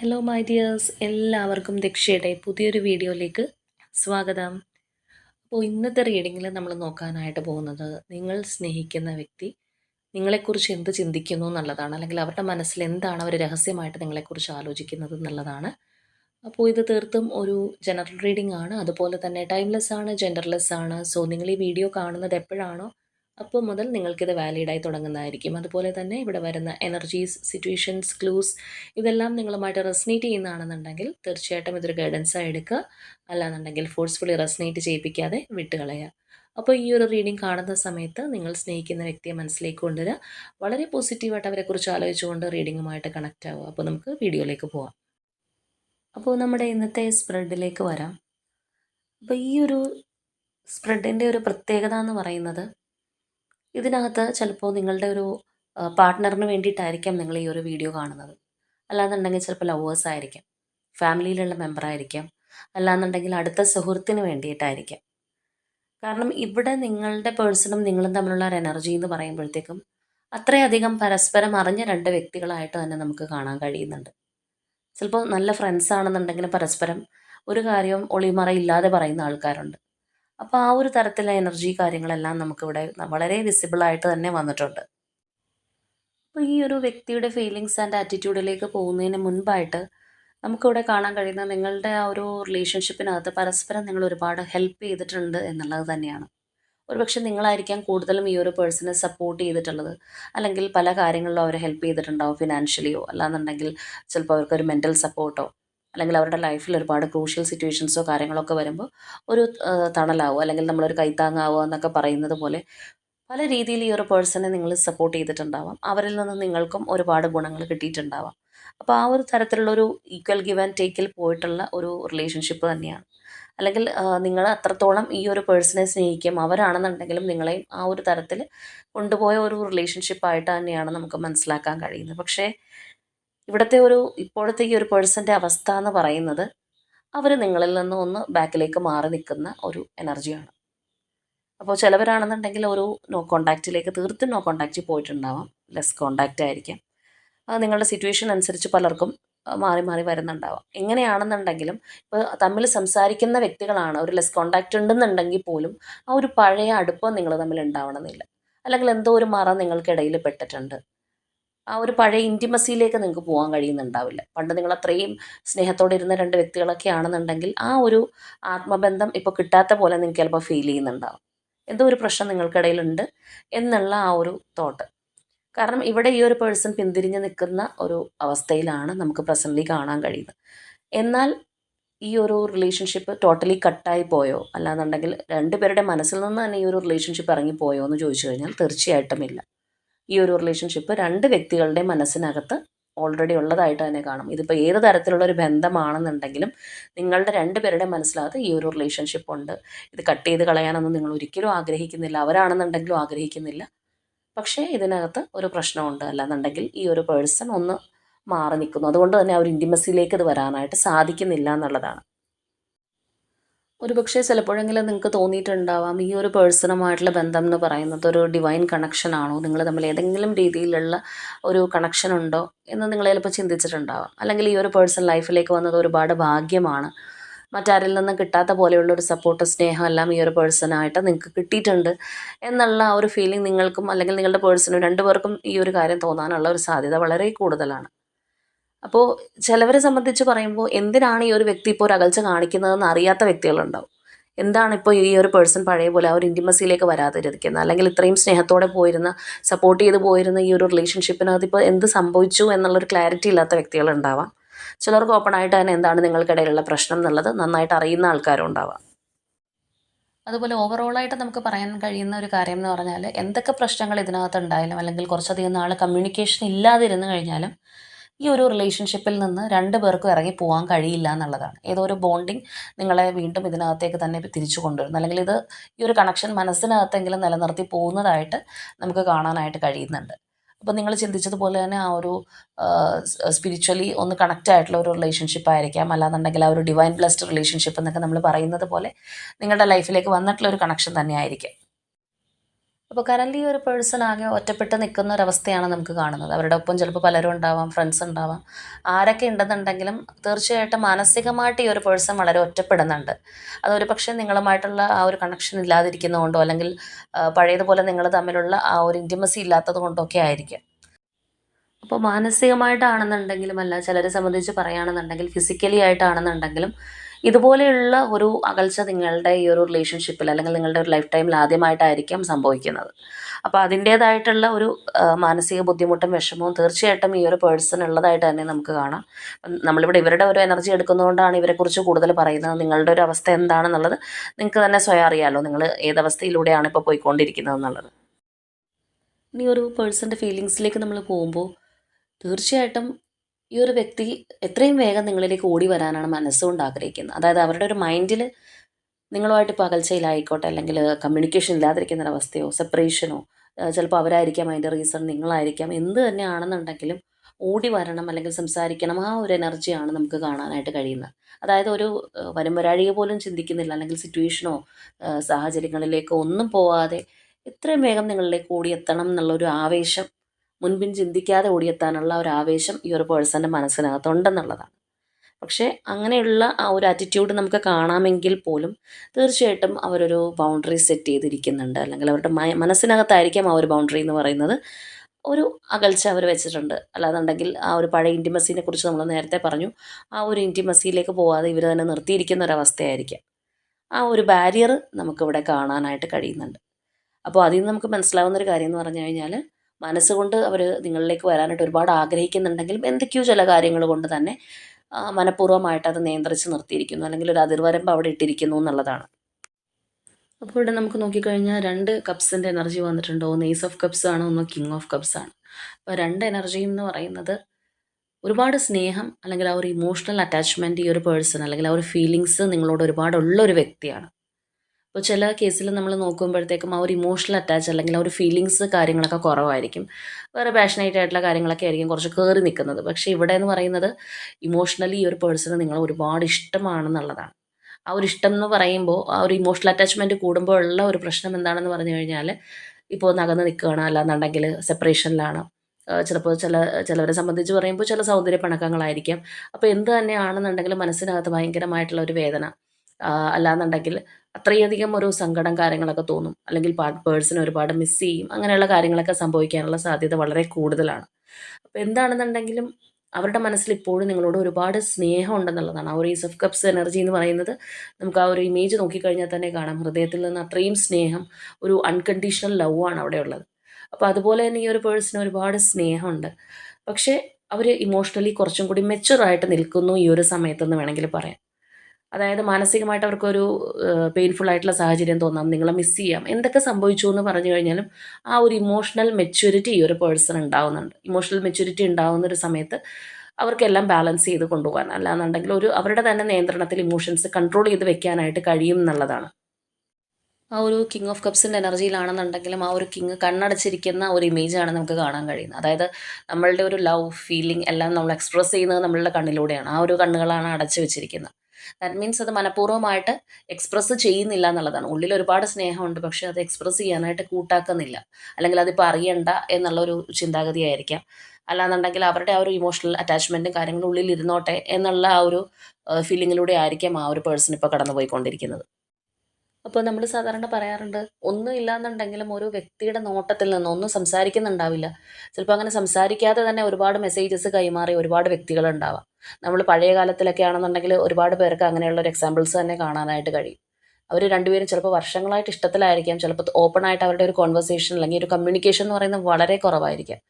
Hello my dears എല്ലാവർക്കും ദക്ഷയുടെ പുതിയൊരു വീഡിയോയിലേക്ക് സ്വാഗതം. അപ്പോൾ ഇന്നത്തെ റീഡിങ്ങിൽ നമ്മൾ നോക്കാനായിട്ട് പോകുന്നത് നിങ്ങൾ സ്നേഹിക്കുന്ന വ്യക്തി നിങ്ങളെക്കുറിച്ച് എന്ത് ചിന്തിക്കുന്നു എന്നുള്ളതാണ്. അല്ലെങ്കിൽ അവരുടെ മനസ്സിൽ എന്താണ് അവർ രഹസ്യമായിട്ട് നിങ്ങളെക്കുറിച്ച് ആലോചിക്കുന്നത് എന്നുള്ളതാണ്. അപ്പോൾ ഇത് തീർത്തും ഒരു ജനറൽ റീഡിംഗ് ആണ്. അതുപോലെ തന്നെ ടൈംലെസ് ആണ് ജെൻഡർലെസ് ആണ്. സോ നിങ്ങൾ ഈ വീഡിയോ കാണുന്നത് എപ്പോഴാണോ അപ്പോൾ മുതൽ നിങ്ങൾക്കിത് വാലിഡായി തുടങ്ങുന്നതായിരിക്കും. അതുപോലെ തന്നെ ഇവിടെ വരുന്ന എനർജീസ് സിറ്റുവേഷൻസ് ക്ലൂസ് ഇതെല്ലാം നിങ്ങളുമായിട്ട് റെസ്നേറ്റ് ചെയ്യുന്നതാണെന്നുണ്ടെങ്കിൽ തീർച്ചയായിട്ടും ഇതൊരു ഗൈഡൻസായി എടുക്കുക. അല്ലാന്നുണ്ടെങ്കിൽ ഫോഴ്സ്ഫുള്ളി റെസ്നേറ്റ് ചെയ്യിപ്പിക്കാതെ വിട്ടുകളയുക. അപ്പോൾ ഈ ഒരു റീഡിംഗ് കാണുന്ന സമയത്ത് നിങ്ങൾ സ്നേഹിക്കുന്ന വ്യക്തിയെ മനസ്സിലേക്ക് കൊണ്ടുവരിക. വളരെ പോസിറ്റീവായിട്ട് അവരെക്കുറിച്ച് ആലോചിച്ചുകൊണ്ട് റീഡിങ്ങുമായിട്ട് കണക്റ്റ് ആവുക. അപ്പോൾ നമുക്ക് വീഡിയോയിലേക്ക് പോവാം. അപ്പോൾ നമ്മുടെ ഇന്നത്തെ സ്പ്രെഡിലേക്ക് വരാം. അപ്പോൾ ഈ ഒരു സ്പ്രെഡിന്റെ ഒരു പ്രത്യേകത എന്ന് പറയുന്നത് ഇതിനകത്ത് ചിലപ്പോൾ നിങ്ങളുടെ ഒരു പാർട്ട്ണറിന് വേണ്ടിയിട്ടായിരിക്കാം നിങ്ങൾ ഈ ഒരു വീഡിയോ കാണുന്നത്. അല്ലാന്നുണ്ടെങ്കിൽ ചിലപ്പോൾ ലവേഴ്സ് ആയിരിക്കാം ഫാമിലിയിലുള്ള മെമ്പറായിരിക്കാം അല്ലാന്നുണ്ടെങ്കിൽ അടുത്ത സുഹൃത്തിന് വേണ്ടിയിട്ടായിരിക്കാം. കാരണം ഇവിടെ നിങ്ങളുടെ പേഴ്സണും നിങ്ങളും തമ്മിലുള്ള ഒരു എനർജി എന്ന് പറയുമ്പോഴത്തേക്കും അത്രയധികം പരസ്പരം അറിഞ്ഞ രണ്ട് വ്യക്തികളായിട്ട് തന്നെ നമുക്ക് കാണാൻ കഴിയുന്നുണ്ട്. ചിലപ്പോൾ നല്ല ഫ്രണ്ട്സ് ആണെന്നുണ്ടെങ്കിൽ പരസ്പരം ഒരു കാര്യവും ഒളിമറയില്ലാതെ പറയുന്ന ആൾക്കാരുണ്ട്. അപ്പോൾ ആ ഒരു തരത്തിലുള്ള എനർജി കാര്യങ്ങളെല്ലാം നമുക്കിവിടെ വളരെ വിസിബിൾ ആയിട്ട് തന്നെ വന്നിട്ടുണ്ട്. അപ്പോൾ ഈ ഒരു വ്യക്തിയുടെ ഫീലിങ്സ് ആൻഡ് ആറ്റിറ്റ്യൂഡിലേക്ക് പോകുന്നതിന് മുൻപായിട്ട് നമുക്കിവിടെ കാണാൻ കഴിയുന്ന നിങ്ങളുടെ ആ ഒരു റിലേഷൻഷിപ്പിനകത്ത് പരസ്പരം നിങ്ങൾ ഒരുപാട് ഹെൽപ്പ് ചെയ്തിട്ടുണ്ട് എന്നുള്ളത് തന്നെയാണ്. ഒരുപക്ഷെ നിങ്ങളായിരിക്കാം കൂടുതലും ഈ ഒരു പേഴ്സണെ സപ്പോർട്ട് ചെയ്തിട്ടുള്ളത്. അല്ലെങ്കിൽ പല കാര്യങ്ങളിലും അവരെ ഹെൽപ്പ് ചെയ്തിട്ടുണ്ടാവും ഫിനാൻഷ്യലിയോ അല്ലാന്നുണ്ടെങ്കിൽ ചിലപ്പോൾ അവർക്കൊരു മെന്റൽ സപ്പോർട്ടോ അല്ലെങ്കിൽ അവരുടെ ലൈഫിൽ ഒരുപാട് ക്രൂഷ്യൽ സിറ്റുവേഷൻസോ കാര്യങ്ങളൊക്കെ വരുമ്പോൾ ഒരു തണലാവോ അല്ലെങ്കിൽ നമ്മളൊരു കൈത്താങ്ങാവോ എന്നൊക്കെ പറയുന്നത് പോലെ പല രീതിയിൽ ഈ ഒരു പേഴ്സണെ നിങ്ങൾ സപ്പോർട്ട് ചെയ്തിട്ടുണ്ടാവാം. അവരിൽ നിന്ന് നിങ്ങൾക്കും ഒരുപാട് ഗുണങ്ങൾ കിട്ടിയിട്ടുണ്ടാവാം. അപ്പോൾ ആ ഒരു തരത്തിലുള്ളൊരു ഈക്വൽ ഗിവ് ആൻഡ് ടേക്കിൽ പോയിട്ടുള്ള ഒരു റിലേഷൻഷിപ്പ് തന്നെയാണ്. അല്ലെങ്കിൽ നിങ്ങൾ അത്രത്തോളം ഈ ഒരു പേഴ്സണെ സ്നേഹിക്കും അവരാണെന്നുണ്ടെങ്കിലും നിങ്ങളെയും ആ ഒരു തരത്തിൽ കൊണ്ടുപോയ ഒരു റിലേഷൻഷിപ്പായിട്ട് തന്നെയാണ് നമുക്ക് മനസ്സിലാക്കാൻ കഴിയുന്നത്. പക്ഷേ ഇവിടുത്തെ ഒരു ഇപ്പോഴത്തെ ഈ ഒരു പേഴ്സന്റെ അവസ്ഥ എന്ന് പറയുന്നത് അവർ നിങ്ങളിൽ നിന്ന് ഒന്ന് ബാക്കിലേക്ക് മാറി നിൽക്കുന്ന ഒരു എനർജിയാണ്. അപ്പോൾ ചിലവരാണെന്നുണ്ടെങ്കിൽ ഒരു നോ കോണ്ടാക്റ്റിലേക്ക് തീർത്തും നോ കോണ്ടാക്റ്റിൽ പോയിട്ടുണ്ടാവാം ലെസ് കോണ്ടാക്റ്റ് ആയിരിക്കാം. അത് നിങ്ങളുടെ സിറ്റുവേഷൻ അനുസരിച്ച് പലർക്കും മാറി മാറി വരുന്നുണ്ടാവാം. എങ്ങനെയാണെന്നുണ്ടെങ്കിലും ഇപ്പോൾ തമ്മിൽ സംസാരിക്കുന്ന വ്യക്തികളാണ് ഒരു ലെസ് കോണ്ടാക്റ്റ് ഉണ്ടെന്നുണ്ടെങ്കിൽ പോലും ആ ഒരു പഴയ അടുപ്പം നിങ്ങൾ തമ്മിൽ ഉണ്ടാവണമെന്നില്ല. അല്ലെങ്കിൽ എന്തോ ഒരു മറ നിങ്ങൾക്കിടയിൽ പെട്ടിട്ടുണ്ട്. ആ ഒരു പഴയ ഇന്റിമസിയിലേക്ക് നിങ്ങൾക്ക് പോകാൻ കഴിയുന്നുണ്ടാവില്ല. പണ്ട് നിങ്ങൾ അത്രയും സ്നേഹത്തോടെ ഇരുന്ന രണ്ട് വ്യക്തികളൊക്കെ ആണെന്നുണ്ടെങ്കിൽ ആ ഒരു ആത്മബന്ധം ഇപ്പോൾ കിട്ടാത്ത പോലെ നിങ്ങൾക്ക് ചിലപ്പോൾ ഫീൽ ചെയ്യുന്നുണ്ടാവും. എന്തോ ഒരു പ്രശ്നം നിങ്ങൾക്കിടയിലുണ്ട് എന്നുള്ള ആ ഒരു തോട്ട് കാരണം ഇവിടെ ഈ ഒരു പേഴ്സൺ പിന്തിരിഞ്ഞ് നിൽക്കുന്ന ഒരു അവസ്ഥയിലാണ് നമുക്ക് പ്രസന്റ്ലി കാണാൻ കഴിയുന്നത്. എന്നാൽ ഈ ഒരു റിലേഷൻഷിപ്പ് ടോട്ടലി കട്ടായി പോയോ? അല്ലാന്നുണ്ടെങ്കിൽ രണ്ടുപേരുടെ മനസ്സിൽ നിന്ന് തന്നെ ഈ ഒരു റിലേഷൻഷിപ്പ് ഇറങ്ങിപ്പോയോ എന്ന് ചോദിച്ചു കഴിഞ്ഞാൽ തീർച്ചയായിട്ടും ഇല്ല. ഈ ഒരു റിലേഷൻഷിപ്പ് രണ്ട് വ്യക്തികളുടെ മനസ്സിനകത്ത് ഓൾറെഡി ഉള്ളതായിട്ട് തന്നെ കാണും. ഇതിപ്പോൾ ഏത് തരത്തിലുള്ള ഒരു ബന്ധമാണെന്നുണ്ടെങ്കിലും നിങ്ങളുടെ രണ്ട് പേരുടെ മനസ്സിലാകത്ത് ഈ ഒരു റിലേഷൻഷിപ്പ് ഉണ്ട്. ഇത് കട്ട് ചെയ്ത് കളയാനൊന്നും നിങ്ങൾ ഒരിക്കലും ആഗ്രഹിക്കുന്നില്ല. അവരാണെന്നുണ്ടെങ്കിലും ആഗ്രഹിക്കുന്നില്ല. പക്ഷേ ഇതിനകത്ത് ഒരു പ്രശ്നമുണ്ട്. അല്ലാന്നുണ്ടെങ്കിൽ ഈ ഒരു പേഴ്സൺ ഒന്ന് മാറി നിൽക്കുന്നു. അതുകൊണ്ട് തന്നെ അവർ ഒരു ഇന്റിമസിയിലേക്ക് ഇത് വരാനായിട്ട് സാധിക്കുന്നില്ല എന്നുള്ളതാണ്. ഒരുപക്ഷെ ചിലപ്പോഴെങ്കിലും നിങ്ങൾക്ക് തോന്നിയിട്ടുണ്ടാവാം ഈ ഒരു പേഴ്സണുമായിട്ടുള്ള ബന്ധം എന്ന് പറയുന്നത് ഒരു ഡിവൈൻ കണക്ഷൻ ആണോ? നിങ്ങൾ തമ്മിൽ ഏതെങ്കിലും രീതിയിലുള്ള ഒരു കണക്ഷൻ ഉണ്ടോ എന്ന് നിങ്ങൾ ചിലപ്പോൾ ചിന്തിച്ചിട്ടുണ്ടാവാം. അല്ലെങ്കിൽ ഈ ഒരു പേഴ്സൺ ലൈഫിലേക്ക് വന്നത് ഒരുപാട് ഭാഗ്യമാണ്. മറ്റാരിൽ നിന്നും കിട്ടാത്ത പോലെയുള്ള ഒരു സപ്പോർട്ട് സ്നേഹം എല്ലാം ഈ ഒരു പേഴ്സണായിട്ട് നിങ്ങൾക്ക് കിട്ടിയിട്ടുണ്ട് എന്നുള്ള ആ ഒരു ഫീലിംഗ് നിങ്ങൾക്കും അല്ലെങ്കിൽ നിങ്ങളുടെ പേഴ്സണും രണ്ടുപേർക്കും ഈ ഒരു കാര്യം തോന്നാനുള്ള ഒരു സാധ്യത വളരെ കൂടുതലാണ്. അപ്പോൾ ചിലവരെ സംബന്ധിച്ച് പറയുമ്പോൾ എന്തിനാണ് ഈ ഒരു വ്യക്തി ഇപ്പോൾ ഒരു അകൽച്ച കാണിക്കുന്നതെന്ന് അറിയാത്ത വ്യക്തികളുണ്ടാവും. എന്താണ് ഇപ്പോൾ ഈ ഒരു പേഴ്സൺ പഴയ പോലെ ആ ഒരു ഇന്റിമസിയിലേക്ക് വരാതിരിക്കുന്നത്? അല്ലെങ്കിൽ ഇത്രയും സ്നേഹത്തോടെ പോയിരുന്ന സപ്പോർട്ട് ചെയ്ത് പോയിരുന്ന ഈ ഒരു റിലേഷൻഷിപ്പിനകത്ത് ഇപ്പോൾ എന്ത് സംഭവിച്ചു എന്നുള്ളൊരു ക്ലാരിറ്റി ഇല്ലാത്ത വ്യക്തികൾ ഉണ്ടാവാം ചിലർക്ക് ഓപ്പൺ ആയിട്ട് തന്നെ എന്താണ് നിങ്ങൾക്കിടയിലുള്ള പ്രശ്നം എന്നുള്ളത് നന്നായിട്ട് അറിയുന്ന ആൾക്കാരും ഉണ്ടാവാം. അതുപോലെ ഓവറോളായിട്ട് നമുക്ക് പറയാൻ കഴിയുന്ന ഒരു കാര്യം എന്ന് പറഞ്ഞാൽ എന്തൊക്കെ പ്രശ്നങ്ങൾ ഇതിനകത്ത് ഉണ്ടായാലും അല്ലെങ്കിൽ കുറച്ചധികം നാൾ കമ്മ്യൂണിക്കേഷൻ ഇല്ലാതിരുന്നു കഴിഞ്ഞാലും ഈ ഒരു റിലേഷൻഷിപ്പിൽ നിന്ന് രണ്ട് പേർക്കും ഇറങ്ങി പോകാൻ കഴിയില്ല എന്നുള്ളതാണ്. ഏതോ ഒരു ബോണ്ടിങ് നിങ്ങളെ വീണ്ടും ഇതിനകത്തേക്ക് തന്നെ തിരിച്ചു കൊണ്ടുവരുന്നു. അല്ലെങ്കിൽ ഇത് ഈ ഒരു കണക്ഷൻ മനസ്സിനകത്തെങ്കിലും നിലനിർത്തി പോകുന്നതായിട്ട് നമുക്ക് കാണാനായിട്ട് കഴിയുന്നുണ്ട്. അപ്പോൾ നിങ്ങൾ ചിന്തിച്ചതുപോലെ തന്നെ ആ ഒരു സ്പിരിച്വലി ഒന്ന് കണക്റ്റ് ആയിട്ടുള്ള ഒരു റിലേഷൻഷിപ്പ് ആയിരിക്കാം. അല്ലാന്നുണ്ടെങ്കിൽ ആ ഒരു ഡിവൈൻ ബ്ലസ്ഡ് റിലേഷൻഷിപ്പ് എന്നൊക്കെ നമ്മൾ പറയുന്നത് പോലെ നിങ്ങളുടെ ലൈഫിലേക്ക് വന്നിട്ടുള്ള ഒരു കണക്ഷൻ തന്നെ ആയിരിക്കും അപ്പോൾ കറൻലി ഒരു പേഴ്സൺ ആകെ ഒറ്റപ്പെട്ട് നിൽക്കുന്ന ഒരവസ്ഥയാണ് നമുക്ക് കാണുന്നത്. അവരുടെ ഒപ്പം ചിലപ്പോൾ പലരും ഉണ്ടാവാം ഫ്രണ്ട്സ് ഉണ്ടാവാം. ആരൊക്കെ ഉണ്ടെന്നുണ്ടെങ്കിലും തീർച്ചയായിട്ടും മാനസികമായിട്ട് ഈ ഒരു പേഴ്സൺ വളരെ ഒറ്റപ്പെടുന്നുണ്ട്. അതൊരു പക്ഷേ നിങ്ങളുമായിട്ടുള്ള ആ ഒരു കണക്ഷൻ ഇല്ലാതിരിക്കുന്നതുകൊണ്ടോ അല്ലെങ്കിൽ പഴയതുപോലെ നിങ്ങൾ തമ്മിലുള്ള ആ ഒരു ഇന്റിമസി ഇല്ലാത്തത് കൊണ്ടൊക്കെ ആയിരിക്കാം. അപ്പോൾ മാനസികമായിട്ടാണെന്നുണ്ടെങ്കിലും അല്ല ചിലരെ സംബന്ധിച്ച് പറയുകയാണെന്നുണ്ടെങ്കിൽ ഫിസിക്കലി ആയിട്ടാണെന്നുണ്ടെങ്കിലും ഇതുപോലെയുള്ള ഒരു അകൽച്ച നിങ്ങളുടെ ഈ ഒരു റിലേഷൻഷിപ്പിൽ അല്ലെങ്കിൽ നിങ്ങളുടെ ഒരു ലൈഫ് ടൈമിൽ ആദ്യമായിട്ടായിരിക്കാം സംഭവിക്കുന്നത്. അപ്പോൾ അതിന്റേതായിട്ടുള്ള ഒരു മാനസിക ബുദ്ധിമുട്ടും വിഷമവും തീർച്ചയായിട്ടും ഈ ഒരു പേഴ്സൺ ഉള്ളതായിട്ട് തന്നെ നമുക്ക് കാണാം. നമ്മളിവിടെ ഇവരുടെ ഒരു എനർജി എടുക്കുന്നതുകൊണ്ടാണ് ഇവരെക്കുറിച്ച് കൂടുതൽ പറയുന്നത്. നിങ്ങളുടെ ഒരു അവസ്ഥ എന്താണെന്നുള്ളത് നിങ്ങൾക്ക് തന്നെ സ്വയം അറിയാമല്ലോ നിങ്ങൾ ഏതവസ്ഥയിലൂടെയാണ് ഇപ്പോൾ പോയിക്കൊണ്ടിരിക്കുന്നത് എന്നുള്ളത്. ഇനി ഒരു പേഴ്സന്റെ ഫീലിങ്സിലേക്ക് നമ്മൾ പോകുമ്പോൾ തീർച്ചയായിട്ടും ഈ ഒരു വ്യക്തി എത്രയും വേഗം നിങ്ങളിലേക്ക് ഓടി വരാനാണ് മനസ്സുകൊണ്ട് ആഗ്രഹിക്കുന്നത്. അതായത് അവരുടെ ഒരു മൈൻഡിൽ നിങ്ങളുമായിട്ട് ഇപ്പോൾ അകൽച്ചയിലായിക്കോട്ടെ അല്ലെങ്കിൽ കമ്മ്യൂണിക്കേഷൻ ഇല്ലാതിരിക്കുന്ന ഒരവസ്ഥയോ സെപ്പറേഷനോ ചിലപ്പോൾ അവരായിരിക്കാം അതിന്റെ റീസൺ നിങ്ങളായിരിക്കാം എന്ത് തന്നെയാണെന്നുണ്ടെങ്കിലും ഓടി വരണം അല്ലെങ്കിൽ സംസാരിക്കണം ആ ഒരു എനർജിയാണ് നമുക്ക് കാണാനായിട്ട് കഴിയുന്നത്. അതായത് ഒരു വരും വരാഴിക പോലും ചിന്തിക്കുന്നില്ല അല്ലെങ്കിൽ സിറ്റുവേഷനോ സാഹചര്യങ്ങളിലേക്കോ ഒന്നും പോവാതെ എത്രയും വേഗം നിങ്ങളിലേക്ക് ഓടിയെത്തണം എന്നുള്ളൊരു ആവേശം മുൻപിൻ ചിന്തിക്കാതെ ഓടിയെത്താനുള്ള ഒരു ആവേശം ഈ ഒരു പേഴ്സന്റെ മനസ്സിനകത്തുണ്ടെന്നുള്ളതാണ് പക്ഷേ അങ്ങനെയുള്ള ആ ഒരു ആറ്റിറ്റ്യൂഡ് നമുക്ക് കാണാമെങ്കിൽ പോലും തീർച്ചയായിട്ടും അവരൊരു ബൗണ്ടറി സെറ്റ് ചെയ്തിരിക്കുന്നുണ്ട്. അല്ലെങ്കിൽ അവരുടെ മനസ്സിനകത്തായിരിക്കാം ആ ഒരു ബൗണ്ടറി എന്ന് പറയുന്നത്. ഒരു അകൽച്ച അവർ വെച്ചിട്ടുണ്ട്. അല്ലാന്നുണ്ടെങ്കിൽ ആ ഒരു പഴയ ഇന്റിമസീനെ കുറിച്ച് നമ്മൾ നേരത്തെ പറഞ്ഞു. ആ ഒരു ഇന്റിമസിയിലേക്ക് പോകാതെ ഇവർ തന്നെ നിർത്തിയിരിക്കുന്ന ഒരവസ്ഥയായിരിക്കാം ആ ഒരു ബാരിയർ നമുക്കിവിടെ കാണാനായിട്ട് കഴിയുന്നുണ്ട്. അപ്പോൾ അതിൽ നിന്ന് നമുക്ക് മനസ്സിലാവുന്ന ഒരു കാര്യം എന്ന് പറഞ്ഞു കഴിഞ്ഞാൽ മനസ്സുകൊണ്ട് അവർ നിങ്ങളിലേക്ക് വരാനായിട്ട് ഒരുപാട് ആഗ്രഹിക്കുന്നുണ്ടെങ്കിലും എന്തൊക്കെയോ ചില കാര്യങ്ങൾ കൊണ്ട് തന്നെ മനഃപൂർവമായിട്ട് അത് നിയന്ത്രിച്ച് നിർത്തിയിരിക്കുന്നു. അല്ലെങ്കിൽ ഒരു അതിർവരമ്പ് അവിടെ ഇട്ടിരിക്കുന്നു എന്നുള്ളതാണ്. അപ്പോൾ ഇവിടെ നമുക്ക് നോക്കിക്കഴിഞ്ഞാൽ രണ്ട് കപ്സിന്റെ എനർജി വന്നിട്ടുണ്ട്. ഒന്ന് ഏസ് ഓഫ് കപ്സ് ആണ് ഒന്ന് കിങ് ഓഫ് കപ്സ് ആണ്. അപ്പോൾ രണ്ട് എനർജിയും എന്ന് പറയുന്നത് ഒരുപാട് സ്നേഹം അല്ലെങ്കിൽ ആ ഒരു ഇമോഷണൽ അറ്റാച്ച്മെന്റ് ഈ ഒരു പേഴ്സൺ അല്ലെങ്കിൽ ആ ഒരു ഫീലിങ്സ് നിങ്ങളോട് ഒരുപാട് ഉള്ള ഒരു വ്യക്തിയാണ്. അപ്പോൾ ചില കേസിൽ നമ്മൾ നോക്കുമ്പോഴത്തേക്കും ആ ഒരു ഇമോഷണൽ അറ്റാച്ച് അല്ലെങ്കിൽ ആ ഒരു ഫീലിങ്സ് കാര്യങ്ങളൊക്കെ കുറവായിരിക്കും. വേറെ പാഷനേറ്റ് ആയിട്ടുള്ള കാര്യങ്ങളൊക്കെ ആയിരിക്കും കുറച്ച് കയറി നിൽക്കുന്നത്. പക്ഷേ ഇവിടെ എന്ന് പറയുന്നത് ഇമോഷണലി ഈ ഒരു പേഴ്സണ് നിങ്ങൾ ഒരുപാട് ഇഷ്ടമാണെന്നുള്ളതാണ്. ആ ഒരു ഇഷ്ടം എന്ന് പറയുമ്പോൾ ആ ഒരു ഇമോഷണൽ അറ്റാച്ച്മെന്റ് കൂടുമ്പോൾ ഉള്ള ഒരു പ്രശ്നം എന്താണെന്ന് പറഞ്ഞു കഴിഞ്ഞാൽ ഇപ്പോൾ നകന്ന് നിൽക്കുകയാണ്. അല്ലാന്നുണ്ടെങ്കിൽ സെപ്പറേഷനിലാണ് ചിലപ്പോൾ ചില ചിലവരെ സംബന്ധിച്ച് പറയുമ്പോൾ ചില സൗന്ദര്യ പിണക്കങ്ങളായിരിക്കാം. അപ്പോൾ എന്ത് തന്നെയാണെന്നുണ്ടെങ്കിലും മനസ്സിനകത്ത് ഭയങ്കരമായിട്ടുള്ള ഒരു വേദന. അല്ലാന്നുണ്ടെങ്കിൽ അത്രയധികം ഒരു സങ്കടം കാര്യങ്ങളൊക്കെ തോന്നും. അല്ലെങ്കിൽ പേഴ്സൺ ഒരുപാട് മിസ് ചെയ്യും. അങ്ങനെയുള്ള കാര്യങ്ങളൊക്കെ സംഭവിക്കാനുള്ള സാധ്യത വളരെ കൂടുതലാണ്. അപ്പോൾ എന്താണെന്നുണ്ടെങ്കിലും അവരുടെ മനസ്സിൽ ഇപ്പോഴും നിങ്ങളോട് ഒരുപാട് സ്നേഹം ഉണ്ടെന്നുള്ളതാണ്. ആ ഒരു ഈസ് ഓഫ് കപ്സ് എനർജി എന്ന് പറയുന്നത് നമുക്ക് ആ ഒരു ഇമേജ് നോക്കിക്കഴിഞ്ഞാൽ തന്നെ കാണാം. ഹൃദയത്തിൽ നിന്ന് അത്രയും സ്നേഹം ഒരു അൺകണ്ടീഷണൽ ലവ് ആണ് അവിടെ ഉള്ളത്. അപ്പോൾ അതുപോലെ തന്നെ ഈ ഒരു പേഴ്സണ് ഒരുപാട് സ്നേഹമുണ്ട്. പക്ഷേ അവർ ഇമോഷണലി കുറച്ചും കൂടി മെച്ചുറായിട്ട് നിൽക്കുന്നു ഈ ഒരു സമയത്തെന്ന് വേണമെങ്കിൽ പറയാം. അതായത് മാനസികമായിട്ട് അവർക്കൊരു പെയിൻഫുൾ ആയിട്ടുള്ള സാഹചര്യം തോന്നാം നിങ്ങളെ മിസ് ചെയ്യാം എന്തൊക്കെ സംഭവിച്ചു എന്ന് പറഞ്ഞു കഴിഞ്ഞാലും ആ ഒരു ഇമോഷണൽ മെച്യൂരിറ്റി ഈ ഒരു പേഴ്സൺ ഉണ്ടാവുന്നുണ്ട്. ഇമോഷണൽ മെച്യൂരിറ്റി ഉണ്ടാവുന്ന ഒരു സമയത്ത് അവർക്കെല്ലാം ബാലൻസ് ചെയ്ത് കൊണ്ടുപോകാൻ അല്ലാന്നുണ്ടെങ്കിൽ ഒരു അവരുടെ തന്നെ നിയന്ത്രണത്തിൽ ഇമോഷൻസ് കൺട്രോൾ ചെയ്ത് വെക്കാനായിട്ട് കഴിയും എന്നുള്ളതാണ്. ആ ഒരു കിങ് ഓഫ് കപ്സിന്റെ എനർജിയിലാണെന്നുണ്ടെങ്കിലും ആ ഒരു കിങ് കണ്ണടച്ചിരിക്കുന്ന ഒരു ഇമേജാണ് നമുക്ക് കാണാൻ കഴിയുന്നത്. അതായത് നമ്മളുടെ ഒരു ലവ് ഫീലിംഗ് എല്ലാം നമ്മൾ എക്സ്പ്രസ് ചെയ്യുന്നത് നമ്മളുടെ കണ്ണിലൂടെയാണ്. ആ ഒരു കണ്ണുകളാണ് അടച്ചു വെച്ചിരിക്കുന്നത്. ദാറ്റ് മീൻസ് അത് മനഃപൂർവമായിട്ട് എക്സ്പ്രസ് ചെയ്യുന്നില്ല എന്നുള്ളതാണ്. ഉള്ളിൽ ഒരുപാട് സ്നേഹമുണ്ട് പക്ഷെ അത് എക്സ്പ്രസ് ചെയ്യാനായിട്ട് കൂട്ടാക്കുന്നില്ല. അല്ലെങ്കിൽ അതിപ്പോൾ അറിയണ്ട എന്നുള്ള ഒരു ചിന്താഗതിയായിരിക്കാം അല്ലാന്നുണ്ടെങ്കിൽ അവരുടെ ആ ഒരു ഇമോഷണൽ അറ്റാച്ച്മെന്റും കാര്യങ്ങളും ഉള്ളിൽ ഇരുന്നോട്ടെ എന്നുള്ള ആ ഒരു ഫീലിങ്ങിലൂടെ ആയിരിക്കാം ആ ഒരു പേഴ്സൺ ഇപ്പോൾ കടന്നു പോയിക്കൊണ്ടിരിക്കുന്നത് അപ്പോൾ നമ്മൾ സാധാരണ പറയാറുണ്ട് ഒന്നും ഇല്ലാന്നുണ്ടെങ്കിലും ഒരു വ്യക്തിയുടെ നോട്ടത്തിൽ നിന്ന് ഒന്നും സംസാരിക്കുന്നുണ്ടാവില്ല. ചിലപ്പോൾ അങ്ങനെ സംസാരിക്കാതെ തന്നെ ഒരുപാട് മെസ്സേജസ് കൈമാറി ഒരുപാട് വ്യക്തികളുണ്ടാവാം. നമ്മൾ പഴയ കാലത്തിലൊക്കെ ആണെന്നുണ്ടെങ്കിൽ ഒരുപാട് പേർക്ക് അങ്ങനെയുള്ള ഒരു എക്സാമ്പിൾസ് തന്നെ കാണാനായിട്ട് കഴിയും. അവർ രണ്ടുപേരും ചിലപ്പോൾ വർഷങ്ങളായിട്ട് ഇഷ്ടത്തിലായിരിക്കാം. ചിലപ്പോൾ ഓപ്പൺ ആയിട്ട് അവരുടെ ഒരു കോൺവെർസേഷൻ അല്ലെങ്കിൽ ഒരു കമ്മ്യൂണിക്കേഷൻ എന്ന് പറയുന്നത് വളരെ കുറവായിരിക്കാം.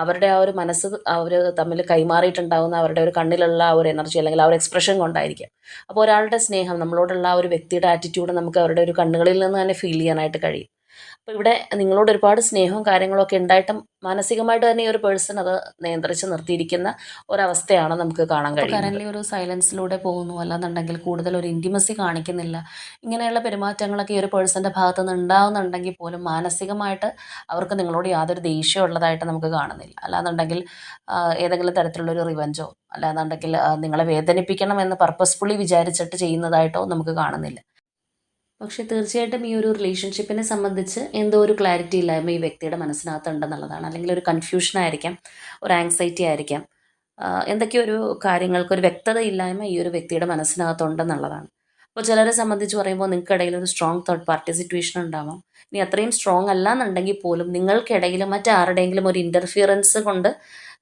അവരുടെ ആ ഒരു മനസ്സ് അവർ തമ്മിൽ കൈമാറിയിട്ടുണ്ടാവുന്ന അവരുടെ ഒരു കണ്ണിലുള്ള ആ ഒരു എനർജി അല്ലെങ്കിൽ ആ ഒരു എക്സ്പ്രഷൻ കൊണ്ടായിരിക്കാം. അപ്പോൾ ഒരാളുടെ സ്നേഹം നമ്മളോടുള്ള ആ ഒരു വ്യക്തിയുടെ ആറ്റിറ്റ്യൂഡ് നമുക്ക് അവരുടെ ഒരു കണ്ണുകളിൽ നിന്ന് തന്നെ ഫീൽ ചെയ്യാനായിട്ട് കഴിയും. അപ്പോൾ ഇവിടെ നിങ്ങളോട് ഒരുപാട് സ്നേഹവും കാര്യങ്ങളൊക്കെ ഉണ്ടായിട്ടും മാനസികമായിട്ട് തന്നെ ഈ ഒരു പേഴ്സൺ അത് നിയന്ത്രിച്ച് നിർത്തിയിരിക്കുന്ന ഒരവസ്ഥയാണ് നമുക്ക് കാണാൻ കഴിയുന്നത്. കറൻലി ഒരു സൈലൻസിലൂടെ പോകുന്നു. അല്ലാന്നുണ്ടെങ്കിൽ കൂടുതൽ ഒരു ഇന്റിമസി കാണിക്കുന്നില്ല. ഇങ്ങനെയുള്ള പെരുമാറ്റങ്ങളൊക്കെ ഈ ഒരു പേഴ്സന്റെ ഭാഗത്തു നിന്ന് ഉണ്ടാവുന്നുണ്ടെങ്കിൽ പോലും മാനസികമായിട്ട് അവർക്ക് നിങ്ങളോട് യാതൊരു ദേഷ്യം ഉള്ളതായിട്ട് നമുക്ക് കാണുന്നില്ല. അല്ലാന്നുണ്ടെങ്കിൽ ഏതെങ്കിലും ഏതെങ്കിലും തരത്തിലുള്ളൊരു റിവഞ്ചോ അല്ലാന്നുണ്ടെങ്കിൽ നിങ്ങളെ വേദനിപ്പിക്കണം എന്ന് പർപ്പസ്ഫുള്ളി വിചാരിച്ചിട്ട് ചെയ്യുന്നതായിട്ടോ നമുക്ക് കാണുന്നില്ല. പക്ഷേ തീർച്ചയായിട്ടും ഈ ഒരു റിലേഷൻഷിപ്പിനെ സംബന്ധിച്ച് എന്തോ ഒരു ക്ലാരിറ്റി ഇല്ലായ്മ ഈ വ്യക്തിയുടെ മനസ്സിനകത്ത് ഉണ്ടെന്നുള്ളതാണ് അല്ലെങ്കിൽ ഒരു കൺഫ്യൂഷൻ ആയിരിക്കാം ഒരു ആങ്സൈറ്റി ആയിരിക്കാം. എന്തൊക്കെയോ ഒരു കാര്യങ്ങൾക്ക് ഒരു വ്യക്തത ഇല്ലായ്മ ഈ ഒരു വ്യക്തിയുടെ മനസ്സിനകത്തുണ്ടെന്നുള്ളതാണ്. അപ്പോൾ ചിലരെ സംബന്ധിച്ച് പറയുമ്പോൾ നിങ്ങൾക്കിടയിൽ ഒരു സ്ട്രോങ് തേർഡ് പാർട്ടി സിറ്റുവേഷൻ ഉണ്ടാവാം. ഇനി അത്രയും സ്ട്രോങ് അല്ല എന്നുണ്ടെങ്കിൽ പോലും നിങ്ങൾക്കിടയിൽ മറ്റാരുടെയെങ്കിലും ഒരു ഇന്റർഫിയറൻസ് കൊണ്ട്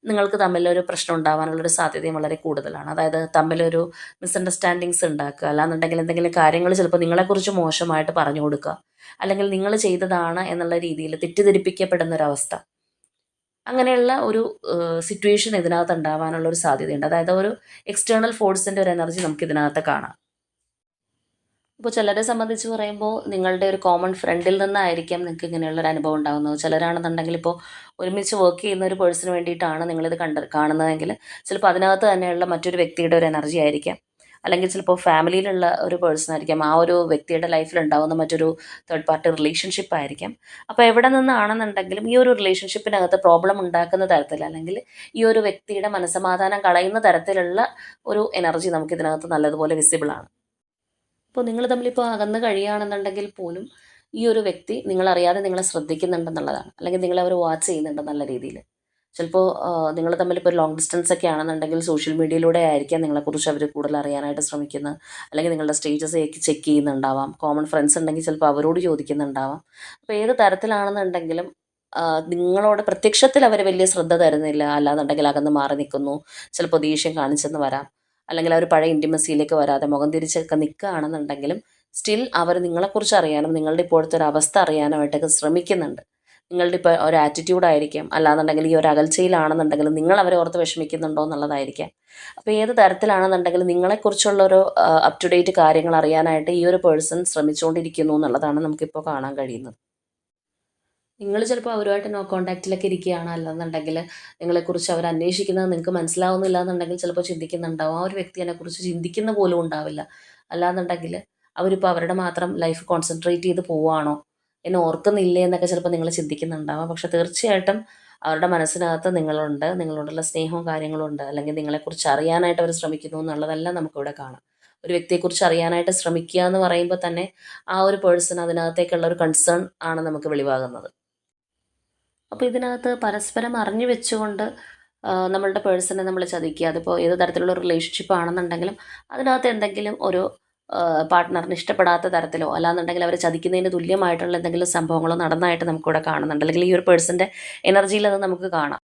നിങ്ങൾക്ക് തമ്മിലൊരു പ്രശ്നം ഉണ്ടാവാനുള്ളൊരു സാധ്യതയും വളരെ കൂടുതലാണ്. അതായത് തമ്മിലൊരു മിസ്അണ്ടർസ്റ്റാൻഡിങ്സ് ഉണ്ടാക്കുക അല്ലാന്നുണ്ടെങ്കിൽ എന്തെങ്കിലും കാര്യങ്ങൾ ചിലപ്പോൾ നിങ്ങളെക്കുറിച്ച് മോശമായിട്ട് പറഞ്ഞു കൊടുക്കുക അല്ലെങ്കിൽ നിങ്ങൾ ചെയ്തതാണ് എന്നുള്ള രീതിയിൽ തെറ്റിദ്ധരിപ്പിക്കപ്പെടുന്ന ഒരവസ്ഥ അങ്ങനെയുള്ള ഒരു സിറ്റുവേഷൻ ഇതിനകത്ത് ഉണ്ടാവാനുള്ള ഒരു സാധ്യതയുണ്ട്. അതായത് ഒരു എക്സ്റ്റേണൽ ഫോഴ്സിന്റെ ഒരു എനർജി നമുക്ക് ഇതിനകത്ത് കാണാം. ഇപ്പോൾ ചിലരെ സംബന്ധിച്ച് പറയുമ്പോൾ നിങ്ങളുടെ ഒരു കോമൺ ഫ്രണ്ടിൽ നിന്നായിരിക്കാം നിങ്ങൾക്ക് ഇങ്ങനെയുള്ളൊരു അനുഭവം ഉണ്ടാകുന്നത് ചിലരാണെന്നുണ്ടെങ്കിൽ ഇപ്പോൾ ഒരുമിച്ച് വർക്ക് ചെയ്യുന്ന ഒരു പേഴ്സണിന് വേണ്ടിയിട്ടാണ് നിങ്ങളിത് കണ്ട് കാണുന്നതെങ്കിൽ ചിലപ്പോൾ അതിനകത്ത് തന്നെയുള്ള മറ്റൊരു വ്യക്തിയുടെ ഒരു എനർജി ആയിരിക്കാം. അല്ലെങ്കിൽ ചിലപ്പോൾ ഫാമിലിയിലുള്ള ഒരു പേഴ്സൺ ആയിരിക്കാം. ആ ഒരു വ്യക്തിയുടെ ലൈഫിൽ ഉണ്ടാകുന്ന മറ്റൊരു തേർഡ് പാർട്ടി റിലേഷൻഷിപ്പ് ആയിരിക്കാം. അപ്പോൾ എവിടെ നിന്നാണെന്നുണ്ടെങ്കിലും ഈ ഒരു റിലേഷൻഷിപ്പിനകത്ത് പ്രോബ്ലം ഉണ്ടാക്കുന്ന തരത്തിൽ അല്ലെങ്കിൽ ഈ ഒരു വ്യക്തിയുടെ മനസ്സമാധാനം കളയുന്ന തരത്തിലുള്ള ഒരു എനർജി നമുക്ക് ഇതിനകത്ത് നല്ലതുപോലെ വിസിബിൾ ആണ്. ഇപ്പോൾ നിങ്ങൾ തമ്മിലിപ്പോൾ അകന്ന് കഴിയുകയാണെന്നുണ്ടെങ്കിൽ പോലും ഈ ഒരു വ്യക്തി നിങ്ങളറിയാതെ നിങ്ങളെ ശ്രദ്ധിക്കുന്നുണ്ടെന്നുള്ളതാണ്. അല്ലെങ്കിൽ നിങ്ങളെ അവർ വാച്ച് ചെയ്യുന്നുണ്ട് നല്ല രീതിയിൽ. ചിലപ്പോൾ നിങ്ങൾ തമ്മിൽ ഇപ്പോൾ ലോങ് ഡിസ്റ്റൻസ് ഒക്കെ ആണെന്നുണ്ടെങ്കിൽ സോഷ്യൽ മീഡിയയിലൂടെ ആയിരിക്കാം നിങ്ങളെക്കുറിച്ച് അവർ കൂടുതൽ അറിയാനായിട്ട് ശ്രമിക്കുന്നത് അല്ലെങ്കിൽ നിങ്ങളുടെ സ്റ്റേറ്റസ് ചെക്ക് ചെയ്യുന്നുണ്ടാവാം. കോമൺ ഫ്രണ്ട്സ് ഉണ്ടെങ്കിൽ ചിലപ്പോൾ അവരോട് ചോദിക്കുന്നുണ്ടാവാം. അപ്പോൾ ഏത് തരത്തിലാണെന്നുണ്ടെങ്കിലും നിങ്ങളോട് പ്രത്യക്ഷത്തിൽ അവർ വലിയ ശ്രദ്ധ തരുന്നില്ല. അല്ലാന്നുണ്ടെങ്കിൽ അകന്ന് മാറി നിൽക്കുന്നു. ചിലപ്പോൾ ദേഷ്യം കാണിച്ചെന്ന് വരാം. അല്ലെങ്കിൽ അവർ പഴയ ഇന്റിമസിയിലേക്ക് വരാതെ മുഖം തിരിച്ചൊക്കെ നിൽക്കുകയാണെന്നുണ്ടെങ്കിലും സ്റ്റിൽ അവർ നിങ്ങളെക്കുറിച്ച് അറിയാനും നിങ്ങളുടെ ഇപ്പോഴത്തെ ഒരു അവസ്ഥ അറിയാനുമായിട്ടൊക്കെ ശ്രമിക്കുന്നുണ്ട്. നിങ്ങളുടെ ഇപ്പോൾ ഒരു ആറ്റിറ്റ്യൂഡ് ആയിരിക്കാം. അല്ലാന്നുണ്ടെങ്കിൽ ഈ ഒരു അകൽച്ചയിലാണെന്നുണ്ടെങ്കിൽ നിങ്ങൾ അവരെ ഓർത്ത് വിഷമിക്കുന്നുണ്ടോ എന്നുള്ളതായിരിക്കാം. അപ്പോൾ ഏത് തരത്തിലാണെന്നുണ്ടെങ്കിൽ നിങ്ങളെക്കുറിച്ചുള്ള ഒരു അപ് ടു ഡേറ്റ് കാര്യങ്ങൾ അറിയാനായിട്ട് ഈ ഒരു പേഴ്സൺ ശ്രമിച്ചുകൊണ്ടിരിക്കുന്നു എന്നുള്ളതാണ് നമുക്കിപ്പോൾ കാണാൻ കഴിയുന്നത്. നിങ്ങൾ ചിലപ്പോൾ അവരുമായിട്ട് നോ കോണ്ടാക്റ്റിലൊക്കെ ഇരിക്കുകയാണ്. അല്ലെന്നുണ്ടെങ്കിൽ നിങ്ങളെക്കുറിച്ച് അവർ അന്വേഷിക്കുന്നത് നിങ്ങൾക്ക് മനസ്സിലാവുന്നില്ല എന്നുണ്ടെങ്കിൽ ചിലപ്പോൾ ചിന്തിക്കുന്നുണ്ടാവും. ആ ഒരു വ്യക്തി എന്നെക്കുറിച്ച് ചിന്തിക്കുന്ന പോലും ഉണ്ടാവില്ല. അല്ലാന്നുണ്ടെങ്കിൽ അവരിപ്പോൾ അവരുടെ മാത്രം ലൈഫ് കോൺസെൻട്രേറ്റ് ചെയ്ത് പോവുകയാണോ? എന്നെ ഓർക്കുന്നില്ലേ എന്നൊക്കെ ചിലപ്പോൾ നിങ്ങൾ ചിന്തിക്കുന്നുണ്ടാവാം. പക്ഷെ തീർച്ചയായിട്ടും അവരുടെ മനസ്സിനകത്ത് നിങ്ങളുണ്ട്. നിങ്ങളോടുള്ള സ്നേഹവും കാര്യങ്ങളും ഉണ്ട്. അല്ലെങ്കിൽ നിങ്ങളെക്കുറിച്ച് അറിയാനായിട്ട് അവർ ശ്രമിക്കുന്നു എന്നുള്ളതെല്ലാം നമുക്കിവിടെ കാണാം. ഒരു വ്യക്തിയെക്കുറിച്ച് അറിയാനായിട്ട് ശ്രമിക്കുക എന്ന് പറയുമ്പോൾ തന്നെ ആ ഒരു പേഴ്സൺ അതിനകത്തേക്കുള്ള ഒരു കൺസേൺ ആണ് നമുക്ക് വെളിവാകുന്നത്. അപ്പോൾ ഇതിനകത്ത് പരസ്പരം അറിഞ്ഞു വെച്ചുകൊണ്ട് നമ്മളുടെ പേഴ്സണെ നമ്മൾ ചതിക്കുക. അതിപ്പോൾ ഏത് തരത്തിലുള്ള റിലേഷൻഷിപ്പ് ആണെന്നുണ്ടെങ്കിലും അതിനകത്ത് എന്തെങ്കിലും ഒരു പാർട്ട്ണറിന് ഇഷ്ടപ്പെടാത്ത തരത്തിലോ അല്ലാന്നുണ്ടെങ്കിൽ അവരെ ചതിക്കുന്നതിന് തുല്യമായിട്ടുള്ള എന്തെങ്കിലും സംഭവങ്ങളോ നടന്നതായിട്ട് നമുക്കിവിടെ കാണുന്നുണ്ട്. അല്ലെങ്കിൽ ഈ ഒരു പേഴ്സന്റെ എനർജിയിൽ അത് നമുക്ക് കാണാം.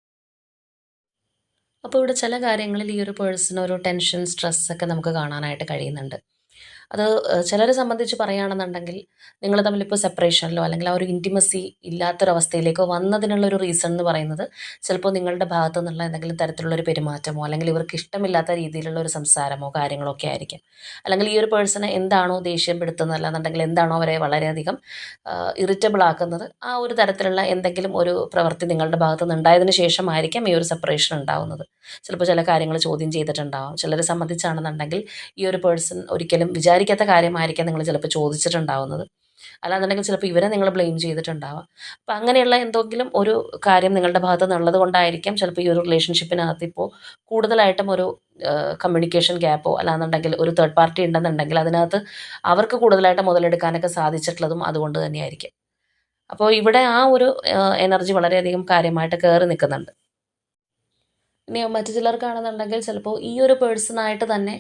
അപ്പോൾ ഇവിടെ ചില കാര്യങ്ങളിൽ ഈ ഒരു പേഴ്സൺ ഒരു ടെൻഷൻ സ്ട്രെസ്സൊക്കെ നമുക്ക് കാണാനായിട്ട് കഴിയുന്നുണ്ട്. അത് ചിലരെ സംബന്ധിച്ച് പറയുകയാണെന്നുണ്ടെങ്കിൽ നിങ്ങൾ തമ്മിലിപ്പോൾ സെപ്പറേഷനിലോ അല്ലെങ്കിൽ ആ ഒരു ഇന്റിമസി ഇല്ലാത്തൊരവസ്ഥയിലേക്കോ വന്നതിനുള്ള ഒരു റീസൺ എന്ന് പറയുന്നത് ചിലപ്പോൾ നിങ്ങളുടെ ഭാഗത്തു നിന്നുള്ള എന്തെങ്കിലും തരത്തിലുള്ള ഒരു പെരുമാറ്റമോ അല്ലെങ്കിൽ ഇവർക്ക് ഇഷ്ടമില്ലാത്ത രീതിയിലുള്ള ഒരു സംസാരമോ കാര്യങ്ങളോ ഒക്കെ ആയിരിക്കും. അല്ലെങ്കിൽ ഈ ഒരു പേഴ്സണെ എന്താണോ ദേഷ്യം അല്ലാന്നുണ്ടെങ്കിൽ എന്താണോ അവരെ വളരെയധികം ഇറിറ്റബിൾ ആക്കുന്നത് ആ ഒരു തരത്തിലുള്ള എന്തെങ്കിലും ഒരു പ്രവൃത്തി നിങ്ങളുടെ ഭാഗത്തു നിന്ന് ഉണ്ടായതിനു ശേഷമായിരിക്കാം ഈ ഒരു സെപ്പറേഷൻ ഉണ്ടാവുന്നത്. ചിലപ്പോൾ ചില കാര്യങ്ങൾ ചോദ്യം ചെയ്തിട്ടുണ്ടാവാം. ചിലരെ സംബന്ധിച്ചാണെന്നുണ്ടെങ്കിൽ ഈ ഒരു പേഴ്സൺ ഒരിക്കലും വിചാരിക്കാത്ത കാര്യമായിരിക്കാം നിങ്ങൾ ചിലപ്പോൾ ചോദിച്ചിട്ടുണ്ടാവുന്നത്. അല്ലാന്നുണ്ടെങ്കിൽ ചിലപ്പോൾ ഇവരെ നിങ്ങൾ ബ്ലെയിം ചെയ്തിട്ടുണ്ടാവാം. അപ്പം അങ്ങനെയുള്ള എന്തെങ്കിലും ഒരു കാര്യം നിങ്ങളുടെ ഭാഗത്ത് നിന്നുള്ളത് കൊണ്ടായിരിക്കാം ചിലപ്പോൾ ഈ ഒരു റിലേഷൻഷിപ്പിനകത്ത് ഇപ്പോൾ കൂടുതലായിട്ടും ഒരു കമ്മ്യൂണിക്കേഷൻ ഗ്യാപ്പോ അല്ലാന്നുണ്ടെങ്കിൽ ഒരു തേർഡ് പാർട്ടി ഉണ്ടെന്നുണ്ടെങ്കിൽ അതിനകത്ത് അവർക്ക് കൂടുതലായിട്ട് മുതലെടുക്കാനൊക്കെ സാധിച്ചിട്ടുള്ളതും അതുകൊണ്ട് തന്നെയായിരിക്കും. അപ്പോൾ ഇവിടെ ആ ഒരു എനർജി വളരെയധികം കാര്യമായിട്ട് കയറി നിൽക്കുന്നുണ്ട്. ഇനി മറ്റു ചിലർക്കാണെന്നുണ്ടെങ്കിൽ ചിലപ്പോൾ ഈ ഒരു പേഴ്സണായിട്ട് തന്നെ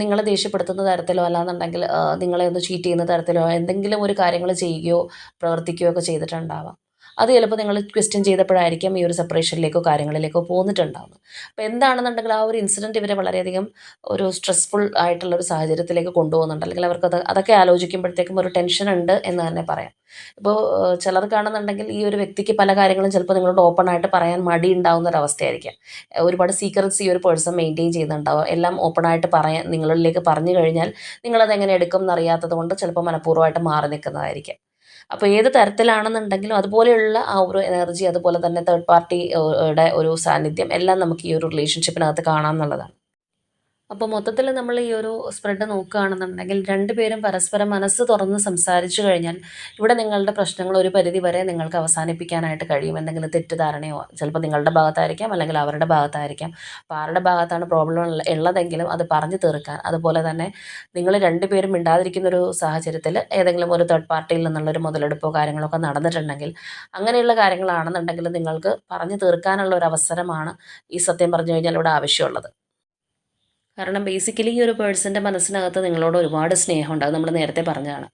നിങ്ങളെ ദേഷ്യപ്പെടുത്തുന്ന തരത്തിലോ അല്ലാന്നുണ്ടെങ്കിൽ നിങ്ങളെ ഒന്ന് ചീറ്റ് ചെയ്യുന്ന തരത്തിലോ എന്തെങ്കിലും ഒരു കാര്യങ്ങൾ ചെയ്യുകയോ പ്രവർത്തിക്കുകയോ ഒക്കെ ചെയ്തിട്ടുണ്ടാവാം. അത് ചിലപ്പോൾ നിങ്ങൾ ക്വസ്റ്റ്യൻ ചെയ്തപ്പോഴായിരിക്കും ഈ ഒരു സെപ്പറേഷനിലേക്കോ കാര്യങ്ങളിലേക്കോ പോന്നിട്ടുണ്ടാവുന്നത്. അപ്പോൾ എന്താണെന്നുണ്ടെങ്കിൽ ആ ഒരു ഇൻസിഡന്റ് ഇവരെ വളരെയധികം ഒരു സ്ട്രെസ്ഫുൾ ആയിട്ടുള്ള ഒരു സാഹചര്യത്തിലേക്ക് കൊണ്ടുപോകുന്നുണ്ട്. അല്ലെങ്കിൽ അവർക്ക് അത് അതൊക്കെ ആലോചിക്കുമ്പോഴത്തേക്കും ഒരു ടെൻഷൻ ഉണ്ട് എന്ന് തന്നെ പറയാം. ഇപ്പോൾ ചിലർക്കാണെന്നുണ്ടെങ്കിൽ ഈ ഒരു വ്യക്തിക്ക് പല കാര്യങ്ങളും ചിലപ്പോൾ നിങ്ങളോട് ഓപ്പൺ ആയിട്ട് പറയാൻ മടി ഉണ്ടാവുന്ന ഒരു അവസ്ഥയായിരിക്കാം. ഒരുപാട് സീക്രറ്റ്സ് ഈ ഒരു പേഴ്സൺ മെയിന്റെയിൻ ചെയ്യുന്നുണ്ടാവും. എല്ലാം ഓപ്പൺ ആയിട്ട് പറയാൻ നിങ്ങളിലേക്ക് പറഞ്ഞു കഴിഞ്ഞാൽ നിങ്ങളത് എങ്ങനെ എടുക്കും എന്നറിയാത്തത് കൊണ്ട് ചിലപ്പോൾ മനഃപൂർവമായിട്ട് മാറി നിൽക്കുന്നതായിരിക്കും. അപ്പോൾ ഏത് തരത്തിലാണെന്നുണ്ടെങ്കിലും അതുപോലെയുള്ള ആ ഒരു എനർജി അതുപോലെ തന്നെ തേർഡ് പാർട്ടിയുടെ ഒരു സാന്നിധ്യം എല്ലാം നമുക്ക് ഈ ഒരു റിലേഷൻഷിപ്പിനകത്ത് കാണാം എന്നുള്ളതാണ്. അപ്പോൾ മൊത്തത്തിൽ നമ്മൾ ഈ ഒരു സ്പ്രെഡ് നോക്കുകയാണെന്നുണ്ടെങ്കിൽ രണ്ടുപേരും പരസ്പരം മനസ്സ് തുറന്ന് സംസാരിച്ചു കഴിഞ്ഞാൽ ഇവിടെ നിങ്ങളുടെ പ്രശ്നങ്ങൾ ഒരു പരിധി വരെ നിങ്ങൾക്ക് അവസാനിപ്പിക്കാനായിട്ട് കഴിയും. എന്തെങ്കിലും തെറ്റിദ്ധാരണയോ ചിലപ്പോൾ നിങ്ങളുടെ ഭാഗത്തായിരിക്കാം അല്ലെങ്കിൽ അവരുടെ ഭാഗത്തായിരിക്കാം. അപ്പോൾ ആരുടെ ഭാഗത്താണ് പ്രോബ്ലം ഉള്ളതെങ്കിലും അത് പറഞ്ഞു തീർക്കാൻ. അതുപോലെ തന്നെ നിങ്ങൾ രണ്ടുപേരും മിണ്ടാതിരിക്കുന്ന ഒരു സാഹചര്യത്തിൽ ഏതെങ്കിലും ഒരു തേർഡ് പാർട്ടിയിൽ നിന്നുള്ളൊരു മുതലെടുപ്പോ കാര്യങ്ങളൊക്കെ നടന്നിട്ടുണ്ടെങ്കിൽ അങ്ങനെയുള്ള കാര്യങ്ങളാണെന്നുണ്ടെങ്കിൽ നിങ്ങൾക്ക് പറഞ്ഞു തീർക്കാനുള്ള ഒരു അവസരമാണ് ഈ സത്യം പറഞ്ഞു കഴിഞ്ഞാൽ ഇവിടെ ആവശ്യമുള്ളത്. കാരണം ബേസിക്കലി ഈ ഒരു പേഴ്സന്റെ മനസ്സിനകത്ത് നിങ്ങളോട് ഒരുപാട് സ്നേഹമുണ്ട്. അത് നമ്മൾ നേരത്തെ പറഞ്ഞതാണ്.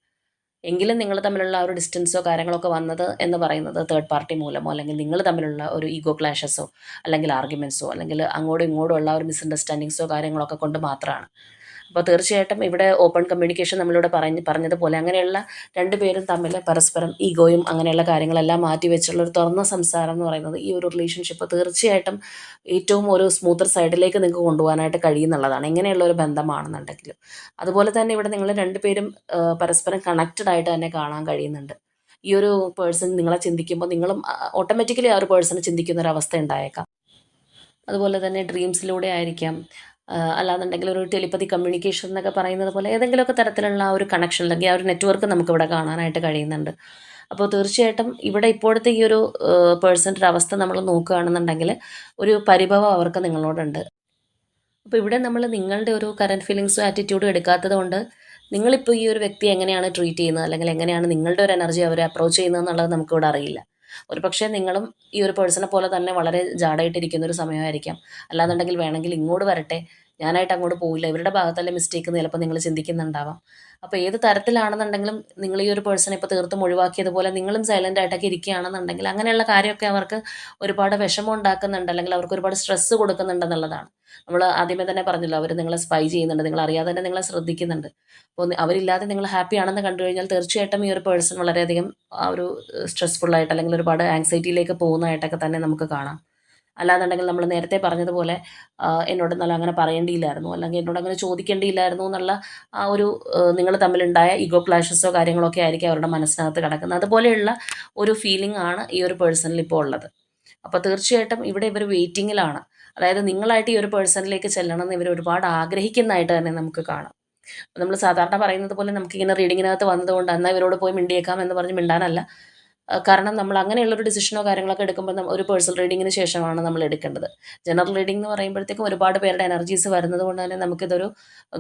എങ്കിലും നിങ്ങൾ തമ്മിലുള്ള ഒരു ഡിസ്റ്റൻസോ കാര്യങ്ങളൊക്കെ വന്നത് എന്ന് പറയുന്നത് തേർഡ് പാർട്ടി മൂലമോ അല്ലെങ്കിൽ നിങ്ങൾ തമ്മിലുള്ള ഒരു ഈഗോ ക്ലാഷസോ അല്ലെങ്കിൽ ആർഗ്യുമെൻസോ അല്ലെങ്കിൽ അങ്ങോട്ടും ഇങ്ങോട്ടും ഉള്ള ഒരു മിസ്അണ്ടർസ്റ്റാൻഡിങ്സോ കാര്യങ്ങളൊക്കെ കൊണ്ട് മാത്രമാണ്. അപ്പോൾ തീർച്ചയായിട്ടും ഇവിടെ ഓപ്പൺ കമ്മ്യൂണിക്കേഷൻ നമ്മളിവിടെ പറഞ്ഞ് പറഞ്ഞതുപോലെ അങ്ങനെയുള്ള രണ്ട് പേരും തമ്മിൽ പരസ്പരം ഈഗോയും അങ്ങനെയുള്ള കാര്യങ്ങളെല്ലാം മാറ്റി വെച്ചുള്ള ഒരു തുറന്ന സംസാരം എന്ന് പറയുന്നത് ഈ ഒരു റിലേഷൻഷിപ്പ് തീർച്ചയായിട്ടും ഏറ്റവും ഒരു സ്മൂത്തർ സൈഡിലേക്ക് നിങ്ങൾക്ക് കൊണ്ടുപോകാനായിട്ട് കഴിയുന്നുള്ളതാണ്. ഇങ്ങനെയുള്ള ഒരു ബന്ധമാണെന്നുണ്ടെങ്കിലും. അതുപോലെ തന്നെ ഇവിടെ നിങ്ങൾ രണ്ടുപേരും പേരും പരസ്പരം കണക്റ്റഡ് ആയിട്ട് തന്നെ കാണാൻ കഴിയുന്നുണ്ട്. ഈ ഒരു പേഴ്സൺ നിങ്ങളെ ചിന്തിക്കുമ്പോൾ നിങ്ങളും ഓട്ടോമാറ്റിക്കലി ആ ഒരു പേഴ്സൺ ചിന്തിക്കുന്ന ഒരു അവസ്ഥ ഉണ്ടായേക്കാം. അതുപോലെ തന്നെ ഡ്രീംസിലൂടെ ആയിരിക്കാം. അല്ലാന്നുണ്ടെങ്കിൽ ഒരു ടെലിപ്പതി കമ്മ്യൂണിക്കേഷൻ എന്നൊക്കെ പറയുന്നത് പോലെ ഏതെങ്കിലുമൊക്കെ തരത്തിലുള്ള ആ ഒരു കണക്ഷൻ അല്ലെങ്കിൽ ആ ഒരു നെറ്റ്വർക്ക് നമുക്കിവിടെ കാണാനായിട്ട് കഴിയുന്നുണ്ട്. അപ്പോൾ തീർച്ചയായിട്ടും ഇവിടെ ഇപ്പോഴത്തെ ഈ ഒരു പേഴ്സന്റെ ഒരു അവസ്ഥ നമ്മൾ നോക്കുകയാണെന്നുണ്ടെങ്കിൽ ഒരു പരിഭവം അവർക്ക് നിങ്ങളോടുണ്ട്. അപ്പോൾ ഇവിടെ നമ്മൾ നിങ്ങളുടെ ഒരു കറന്റ് ഫീലിങ്സും ആറ്റിറ്റ്യൂഡും എടുക്കാത്തത് കൊണ്ട് നിങ്ങളിപ്പോൾ ഈ ഒരു വ്യക്തി എങ്ങനെയാണ് ട്രീറ്റ് ചെയ്യുന്നത് അല്ലെങ്കിൽ എങ്ങനെയാണ് നിങ്ങളുടെ ഒരു എനർജി അവരെ അപ്രോച്ച് ചെയ്യുന്നത് എന്നുള്ളത് നമുക്കിവിടെ അറിയില്ല. ഒരു പക്ഷേ നിങ്ങളും ഈ ഒരു പേഴ്സണെ പോലെ തന്നെ വളരെ ജാടായിട്ടിരിക്കുന്ന ഒരു സമയമായിരിക്കാം. അല്ലാന്നുണ്ടെങ്കിൽ വേണമെങ്കിൽ ഇങ്ങോട്ട് വരട്ടെ. ഞാനായിട്ട് അങ്ങോട്ട് പോയില്ല ഇവരുടെ ഭാഗത്തല്ലേ മിസ്റ്റേക്ക് ചിലപ്പോൾ നിങ്ങൾ ചിന്തിക്കുന്നുണ്ടാവാം. അപ്പോൾ ഏത് തരത്തിലാണെന്നുണ്ടെങ്കിലും നിങ്ങൾ ഈ ഒരു പേഴ്സണെ ഇപ്പോൾ തീർത്തും ഒഴിവാക്കിയതുപോലെ നിങ്ങളും സൈലന്റ് ആയിട്ടൊക്കെ ഇരിക്കുകയാണെന്നുണ്ടെങ്കിൽ അങ്ങനെയുള്ള കാര്യമൊക്കെ അവർക്ക് ഒരുപാട് വിഷമം ഉണ്ടാക്കുന്നുണ്ട്. അല്ലെങ്കിൽ അവർക്ക് ഒരുപാട് സ്ട്രെസ്സ് കൊടുക്കുന്നുണ്ടെന്നുള്ളതാണ്. നമ്മൾ ആദ്യമേ തന്നെ പറഞ്ഞല്ലോ അവർ നിങ്ങളെ സ്പൈ ചെയ്യുന്നുണ്ട്. നിങ്ങൾ അറിയാതെ തന്നെ നിങ്ങളെ ശ്രദ്ധിക്കുന്നുണ്ട്. അപ്പോൾ അവരില്ലാതെ നിങ്ങൾ ഹാപ്പി ആണെന്ന് കണ്ടു കഴിഞ്ഞാൽ തീർച്ചയായിട്ടും ഈ ഒരു പേഴ്സൺ വളരെയധികം ആ ഒരു സ്ട്രെസ്ഫുൾ ആയിട്ട് അല്ലെങ്കിൽ ഒരുപാട് ആങ്സൈറ്റിയിലേക്ക് പോകുന്നതായിട്ടൊക്കെ തന്നെ നമുക്ക് കാണാം. അല്ലാന്നുണ്ടെങ്കിൽ നമ്മൾ നേരത്തെ പറഞ്ഞതുപോലെ എന്നോട് നല്ല അങ്ങനെ പറയേണ്ടിയില്ലായിരുന്നു. അല്ലെങ്കിൽ എന്നോട് അങ്ങനെ ചോദിക്കേണ്ടിയില്ലായിരുന്നു എന്നുള്ള ആ ഒരു നിങ്ങൾ തമ്മിലുണ്ടായ ഈഗോ ക്ലാഷസോ കാര്യങ്ങളൊക്കെ ആയിരിക്കും അവരുടെ മനസ്സിനകത്ത് കിടക്കുന്നത്. അതുപോലെയുള്ള ഒരു ഫീലിംഗ് ആണ് ഈ ഒരു പേഴ്സണിൽ ഇപ്പോൾ ഉള്ളത്. അപ്പോൾ തീർച്ചയായിട്ടും ഇവിടെ ഇവർ വെയിറ്റിങ്ങിലാണ് അതായത് നിങ്ങളായിട്ട് ഈ ഒരു പേഴ്സണിലേക്ക് ചെല്ലണം എന്ന് ഇവർ ഒരുപാട് ആഗ്രഹിക്കുന്നതായിട്ട് തന്നെ നമുക്ക് കാണാം. നമ്മൾ സാധാരണ പറയുന്നത് പോലെ നമുക്കിങ്ങനെ റീഡിങ്ങിനകത്ത് വന്നതുകൊണ്ട് എന്നാൽ ഇവരോട് പോയി മിണ്ടിയേക്കാം എന്ന് പറഞ്ഞ് മിണ്ടാനല്ല. കാരണം നമ്മൾ അങ്ങനെയുള്ളൊരു ഡിസിഷനോ കാര്യങ്ങളൊക്കെ എടുക്കുമ്പോൾ ഒരു പേഴ്സണൽ റീഡിങ്ങിന് ശേഷമാണ് നമ്മൾ എടുക്കേണ്ടത്. ജനറൽ റീഡിംഗ് എന്ന് പറയുമ്പോഴത്തേക്കും ഒരുപാട് പേരുടെ എനർജീസ് വരുന്നത് കൊണ്ട് തന്നെ നമുക്കിതൊരു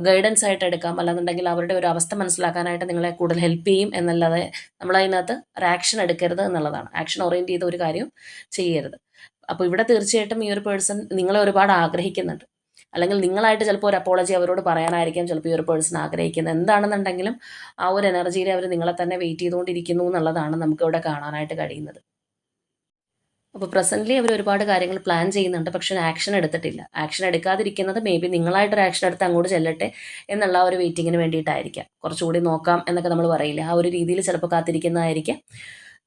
ഗൈഡൻസ് ആയിട്ട് എടുക്കാം. അല്ലാന്നുണ്ടെങ്കിൽ അവരുടെ ഒരു അവസ്ഥ മനസ്സിലാക്കാനായിട്ട് നിങ്ങളെ കൂടുതൽ ഹെൽപ്പ് ചെയ്യും എന്നല്ലാതെ നമ്മളതിനകത്ത് ഒരു ആക്ഷൻ എടുക്കരുത് എന്നുള്ളതാണ്. ആക്ഷൻ ഓറിയന്റ് ചെയ്ത ഒരു കാര്യം ചെയ്യരുത്. അപ്പോൾ ഇവിടെ തീർച്ചയായിട്ടും ഈ ഒരു പേഴ്സൺ നിങ്ങളെ ഒരുപാട് ആഗ്രഹിക്കുന്നുണ്ട്. അല്ലെങ്കിൽ നിങ്ങളായിട്ട് ചിലപ്പോൾ ഒരു അപ്പോളജി അവരോട് പറയാനായിരിക്കാം ചിലപ്പോൾ ഈ ഒരു പേഴ്സൺ ആഗ്രഹിക്കുന്നത്. എന്താണെന്നുണ്ടെങ്കിലും ആ ഒരു എനർജിയിൽ അവർ നിങ്ങളെ തന്നെ വെയിറ്റ് ചെയ്തുകൊണ്ടിരിക്കുന്നു എന്നുള്ളതാണ് നമുക്ക് ഇവിടെ കാണാനായിട്ട് കഴിയുന്നത്. അപ്പോൾ പ്രസന്റ്ലി അവർ ഒരുപാട് കാര്യങ്ങൾ പ്ലാൻ ചെയ്യുന്നുണ്ട് പക്ഷെ ആക്ഷൻ എടുത്തിട്ടില്ല. ആക്ഷൻ എടുക്കാതിരിക്കുന്നത് മേ ബി നിങ്ങളായിട്ടൊരു ആക്ഷൻ എടുത്ത് അങ്ങോട്ട് ചെല്ലട്ടെ എന്നുള്ള ഒരു വെയിറ്റിങ്ങിന് വേണ്ടിയിട്ടായിരിക്കാം. കുറച്ചുകൂടി നോക്കാം എന്നൊക്കെ നമ്മൾ പറയില്ല. ആ ഒരു രീതിയിൽ ചിലപ്പോൾ കാത്തിരിക്കുന്നതായിരിക്കാം.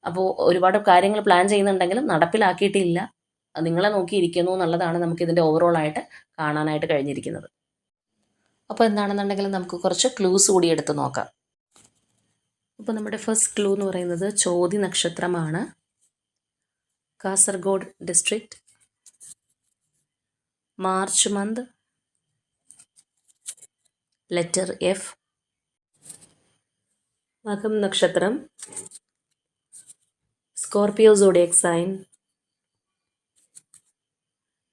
അപ്പോൾ ഒരുപാട് കാര്യങ്ങൾ പ്ലാൻ ചെയ്യുന്നുണ്ടെങ്കിലും നടപ്പിലാക്കിയിട്ടില്ല. നിങ്ങളെ നോക്കിയിരിക്കുന്നു എന്നുള്ളതാണ് നമുക്കിതിന്റെ ഓവറോൾ ആയിട്ട് കാണാനായിട്ട് കഴിഞ്ഞിരിക്കുന്നത്. അപ്പോൾ എന്താണെന്നുണ്ടെങ്കിൽ നമുക്ക് കുറച്ച് ക്ലൂസ് കൂടി എടുത്ത് നോക്കാം. അപ്പോൾ നമ്മുടെ ഫസ്റ്റ് ക്ലൂ എന്ന് പറയുന്നത് ചോതി നക്ഷത്രമാണ്. Kasaragod district March month letter F മകം നക്ഷത്രം. Scorpio zodiac sign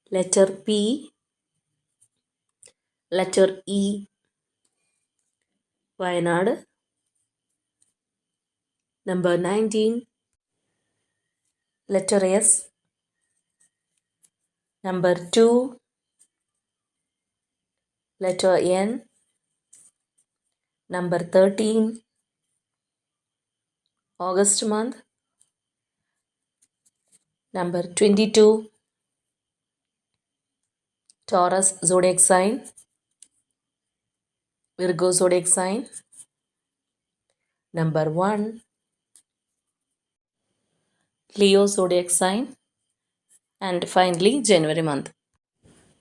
letter P, letter E, Wayanad. Number 19, letter S. Number 2, letter N. Number 13, August month. Number 22, Taurus zodiac sign Virgo zodiac sign number one Leo zodiac sign and finally January month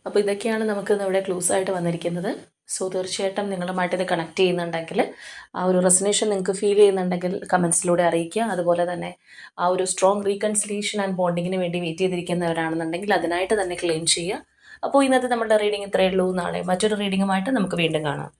അപ്പോൾ ഇതൊക്കെയാണ് നമുക്ക് ഇവിടെ clues ആയിട്ട് വന്നിരിക്കുന്നത്. So തീർച്ചയായിട്ടും നിങ്ങളുമായിട്ട് ഇത് connect ചെയ്യുന്നുണ്ടെങ്കിൽ ആ ഒരു റെസനേഷൻ നിങ്ങൾക്ക് ഫീൽ ചെയ്യുന്നുണ്ടെങ്കിൽ കമൻസിലൂടെ അറിയിക്കുക. അതുപോലെ തന്നെ ആ ഒരു സ്ട്രോങ് റീകൺസിലേഷൻ ആൻഡ് ബോണ്ടിങ്ങിന് വേണ്ടി വെയിറ്റ് ചെയ്തിരിക്കുന്നവരാണെന്നുണ്ടെങ്കിൽ അതിനായിട്ട് തന്നെ ക്ലെയിം ചെയ്യുക. അപ്പോൾ ഇന്നത്തെ നമ്മുടെ റീഡിംഗ് ഇത്രയേ ഉള്ളൂ. നാളെ മറ്റൊരു റീഡിങ്ങുമായിട്ട് നമുക്ക് വീണ്ടും കാണാം.